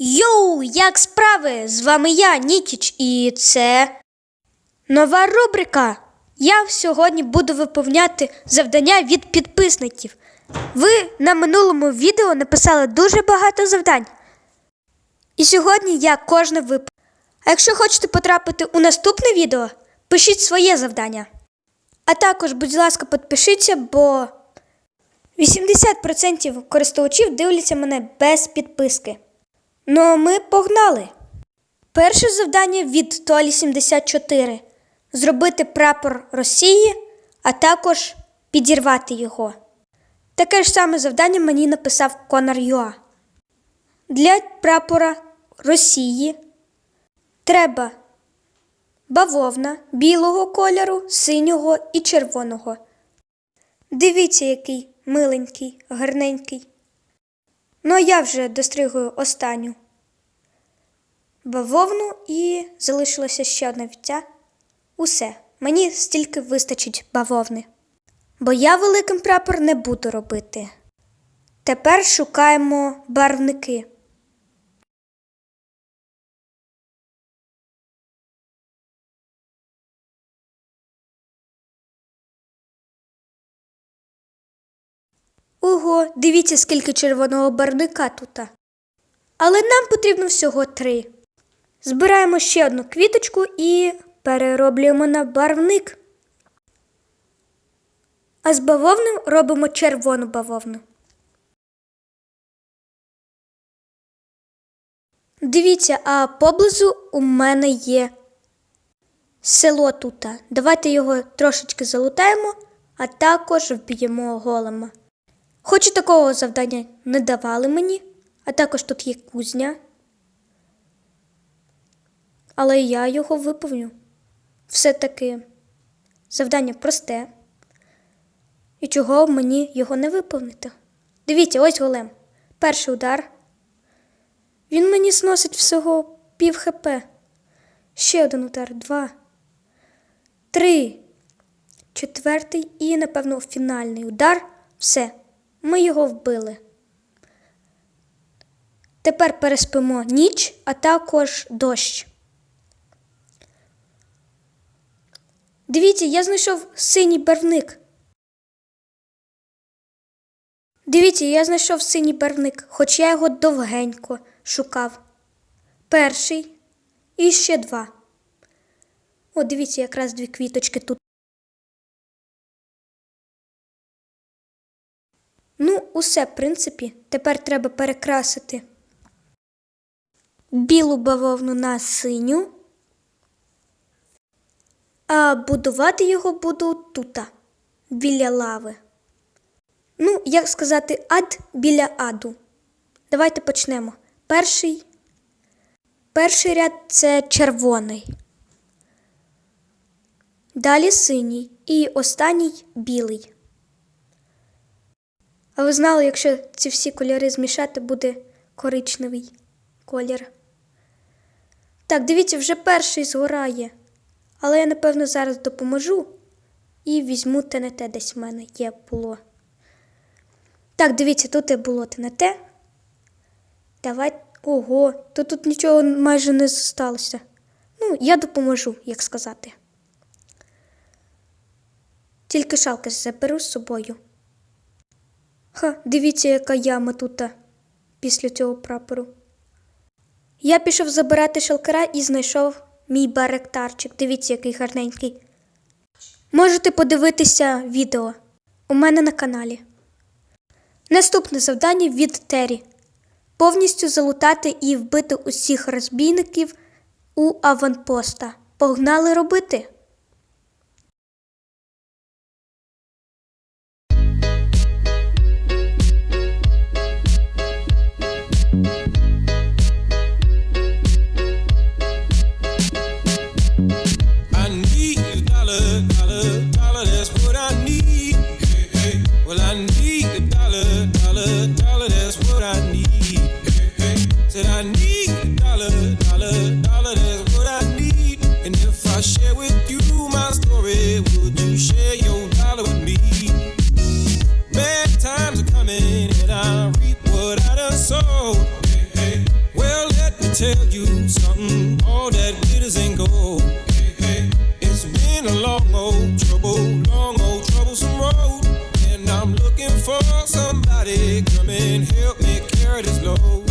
Йоу, як справи? З вами я, Нікіч, і це нова рубрика. Я сьогодні буду виповняти завдання від підписників. Ви на минулому відео написали дуже багато завдань. І сьогодні я кожне виповню. А якщо хочете потрапити у наступне відео, пишіть своє завдання. А також, будь ласка, підпишіться, бо 80% користувачів дивляться мене без підписки. Ну, а ми погнали. Перше завдання від Толі 74 зробити прапор Росії, а також підірвати його. Таке ж саме завдання мені написав Конор Юа. Для прапора Росії треба бавовна білого кольору, синього і червоного. Дивіться, який миленький, гарненький. Ну, а я вже достригую останню бавовну і залишилося ще одна віття. Усе, мені стільки вистачить бавовни. Бо я великим прапор не буду робити. Тепер шукаємо барвники. Ого, дивіться, скільки червоного барвника тут. Але нам потрібно всього три. Збираємо ще одну квіточку і перероблюємо на барвник. А з бавовним робимо червону бавовну. Дивіться, а поблизу у мене є село тут. Давайте його трошечки залутаємо, а також вб'ємо голема. Хоч і такого завдання не давали мені, а також тут є кузня. Але я його виповню. Все-таки завдання просте. І чого мені його не виповнити? Дивіться, ось голем. Перший удар. Він мені сносить всього пів хп. Ще один удар, два, три, четвертий і, напевно, фінальний удар. Все. Ми його вбили. Тепер переспимо ніч, а також дощ. Дивіться, я знайшов синій барвник. Дивіться, я знайшов синій барвник, хоч я його довгенько шукав. Перший і ще два. О, дивіться, якраз дві квіточки тут. Ну, усе, в принципі, тепер треба перекрасити білу бавовну на синю, а будувати його буду тут, біля лави. Ну, як сказати, ад біля аду. Давайте почнемо. Перший, перший ряд це червоний. Далі синій і останній білий. А ви знали, якщо ці всі кольори змішати, буде коричневий колір. Так, дивіться, вже перший згорає. Але я, напевно, зараз допоможу і візьму ТНТ десь в мене є було. Так, дивіться, тут і було ТНТ. Давай. Ого, то тут нічого майже не зосталося. Ну, я допоможу, як сказати. Тільки шалки заберу з собою. Ха, дивіться, яка яма тут після цього прапору. Я пішов забирати шалкара і знайшов мій баректарчик. Дивіться, який гарненький. Можете подивитися відео у мене на каналі. Наступне завдання від Террі. Повністю залутати і вбити усіх розбійників у аванпоста. Погнали робити! I'm looking for somebody come and help me carry this load.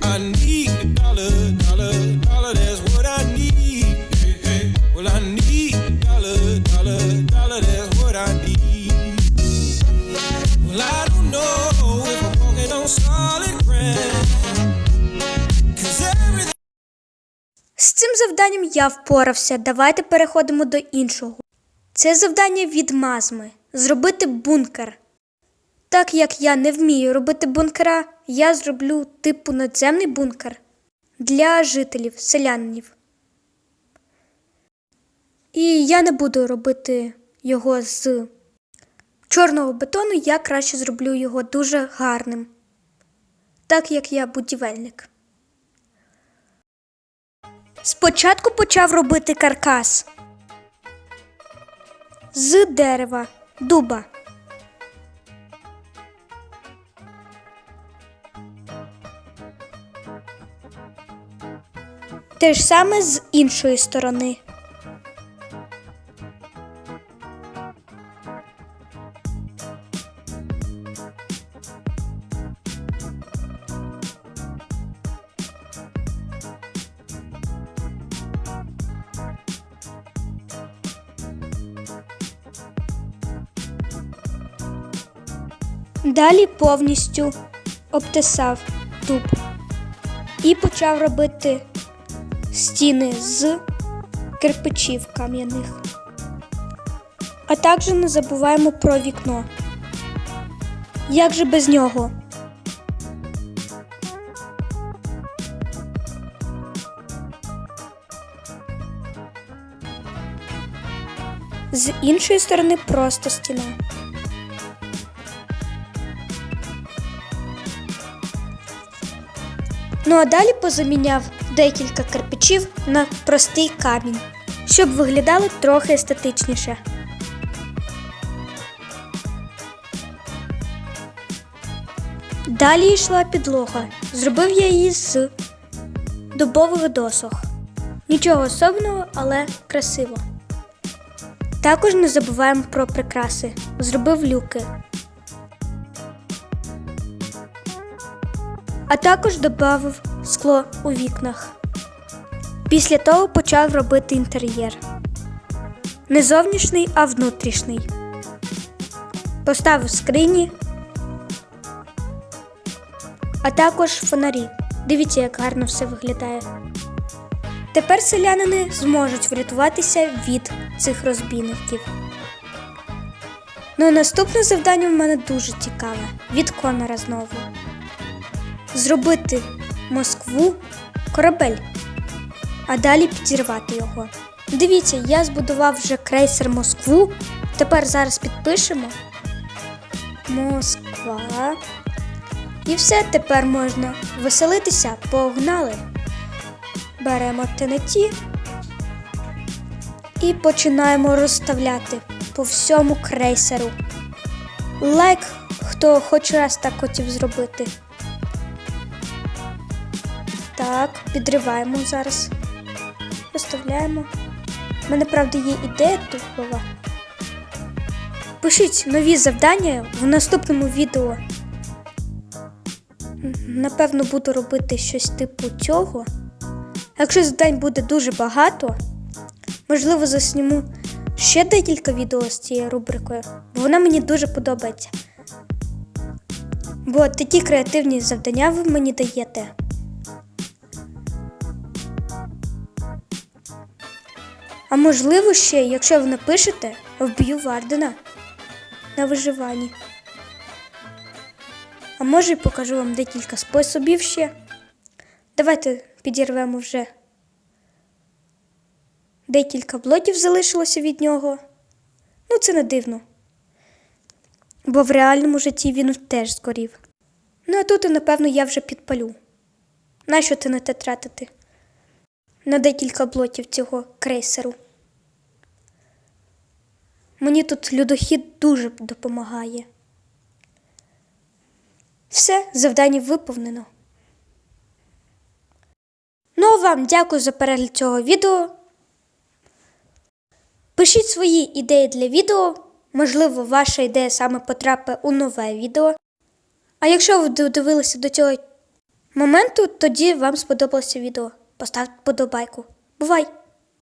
I need a dollar, dollar, dollar, that's what I need. Hey, hey. Well, I need a dollar, dollar, dollar, that's what I need. Well, I don't know if I'm walking on solid ground. З цим завданням я впорався. Давайте переходимо до іншого. Це завдання від мазми зробити бункер. Так як я не вмію робити бункера, я зроблю типу надземний бункер для жителів, селянинів. І я не буду робити його з чорного бетону, я краще зроблю його дуже гарним, так як я будівельник. Спочатку почав робити каркас з дерева, дуба. Те ж саме з іншої сторони. Далі повністю обтисав дуб і почав робити стіни з кирпичів кам'яних. А також не забуваємо про вікно. Як же без нього? З іншої сторони просто стіна. Ну а далі позаміняв декілька кирпичів на простий камінь, щоб виглядали трохи естетичніше. Далі йшла підлога. Зробив я її з дубових досок. Нічого особливого, але красиво. Також не забуваємо про прикраси. Зробив люки. А також додав скло у вікнах. Після того почав робити інтер'єр. Не зовнішній, а внутрішній. Поставив скрині, а також фонарі. Дивіться, як гарно все виглядає. Тепер селянини зможуть врятуватися від цих розбійників. Ну, наступне завдання в мене дуже цікаве від Конора знову зробити Москву корабель, а далі підірвати його. Дивіться, я збудував вже крейсер Москву. Тепер зараз підпишемо Москва. І все, тепер можна веселитися, погнали. Беремо ТНТ і починаємо розставляти по всьому крейсеру. Лайк, хто хоч раз так хотів зробити. Так, підриваємо зараз. Розставляємо. У мене, правда, є ідея тупова. Пишіть нові завдання в наступному відео. Напевно, буду робити щось типу цього. Якщо завдань буде дуже багато, можливо, засніму ще декілька відео з цією рубрикою, бо вона мені дуже подобається. Бо такі креативні завдання ви мені даєте. А можливо ще, якщо ви напишете, вб'ю Вардена на виживанні. А може й покажу вам декілька способів ще. Давайте підірвемо вже. Декілька блоків залишилося від нього. Ну, це не дивно. Бо в реальному житті він теж згорів. Ну, а тут, напевно, я вже підпалю. Нащо ти на те тратити? На декілька блоків цього крейсеру. Мені тут людохід дуже допомагає. Все, завдання виповнено. Ну а вам дякую за перегляд цього відео. Пишіть свої ідеї для відео. Можливо, ваша ідея саме потрапить у нове відео. А якщо ви додивилися до цього моменту, тоді вам сподобалося відео. Поставте подобайку. Бувай!